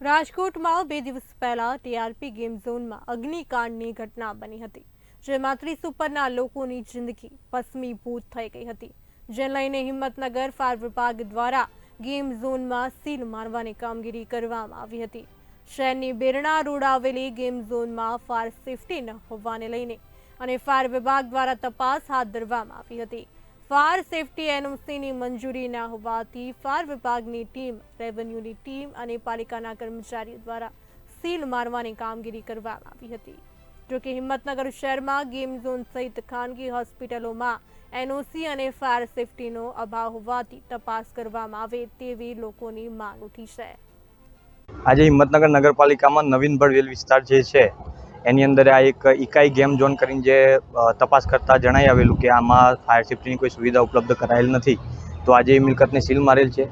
રાજકોટમાં બે દિવસ પહેલા ટીઆરપી ગેમ ઝોનમાં અગ્નિકાંડની ઘટના બની હતી, જેમાં ત્રીસ ઉપરના લોકોની જિંદગી ભસ્મીભૂત થઈ ગઈ હતી. જેને લઈને હિંમતનગર ફાયર વિભાગ દ્વારા ગેમ ઝોનમાં સીલ મારવાની કામગીરી કરવામાં આવી હતી. શહેરની બેરણા રોડ આવેલી ગેમ ઝોનમાં ફાયર સેફટી ન હોવાને લઈને અને ફાયર વિભાગ દ્વારા તપાસ હાથ ધરવામાં આવી હતી. ફાયર સેફટી એનઓસીની મંજૂરી ના હોવાથી ફાયર વિભાગની ટીમ, રેવન્યુની ટીમ અને પાલિકાના કર્મચારીઓ દ્વારા સીલ મારવાની કામગીરી કરવામાં આવી હતી. જોકે હિંમતનગર શહેરમાં ગેમ ઝોન સહિત ખાનગી હોસ્પિટલોમાં એનઓસી અને ફાયર સેફટીનો અભાવ હોવાથી તપાસ કરવામાં આવે તેવી લોકોની માંગ ઉઠી છે. આજે હિંમતનગર નગરપાલિકામાં નવીન ભડવેલ વિસ્તાર જે છે એની અંદર આ એક ઇકાઈ ગેમ ઝોન કરીને જે તપાસ કરતા જણાઈ આવેલું કે આમાં ફાયર સેફ્ટીની કોઈ સુવિધા ઉપલબ્ધ કરાયેલ નથી. તો આજે એ મિલકતને સીલ મારેલ છે.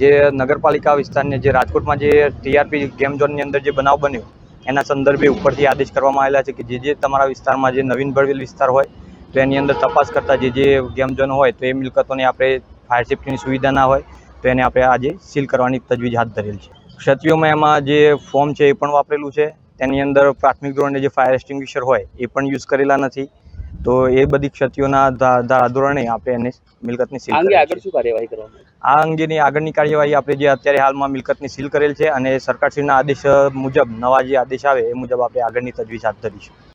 જે નગરપાલિકા વિસ્તારને જે રાજકોટમાં જે ટીઆરપી ગેમ ઝોનની અંદર જે બનાવ બન્યો, એના સંદર્ભે ઉપરથી આદેશ કરવામાં આવેલા છે કે જે જે તમારા વિસ્તારમાં જે નવીન ભળવેલ વિસ્તાર હોય, તો એની અંદર તપાસ કરતા જે જે ગેમ ઝોન હોય, તો એ મિલકતોને આપણે ફાયર સેફ્ટીની સુવિધા ના હોય, તો એને આપણે આજે સીલ કરવાની તજવીજ હાથ ધરેલ છે. ક્ષતિઓમાં એમાં જે ફોર્મ છે એ પણ વાપરેલું છે. તેની અંદર પ્રાથમિક ધોરણે જે ફાયર એક્સ્ટિંગ્વિશર હોય એ પણ યુઝ કરેલા નથી. તો એ બધી ક્ષતિઓના ધોરણે આપણે એને મિલકતની સીલ અંગે આગળ શું કાર્યવાહી કરવામાં આ અંગેની આગળની કાર્યવાહી આપણે જે અત્યારે હાલમાં મિલકતની સીલ કરેલ છે અને સરકારશ્રીના આદેશ મુજબ નવા જે આદેશ આવે એ મુજબ આપણે આગળની તજવીજ હાથ ધરીશું.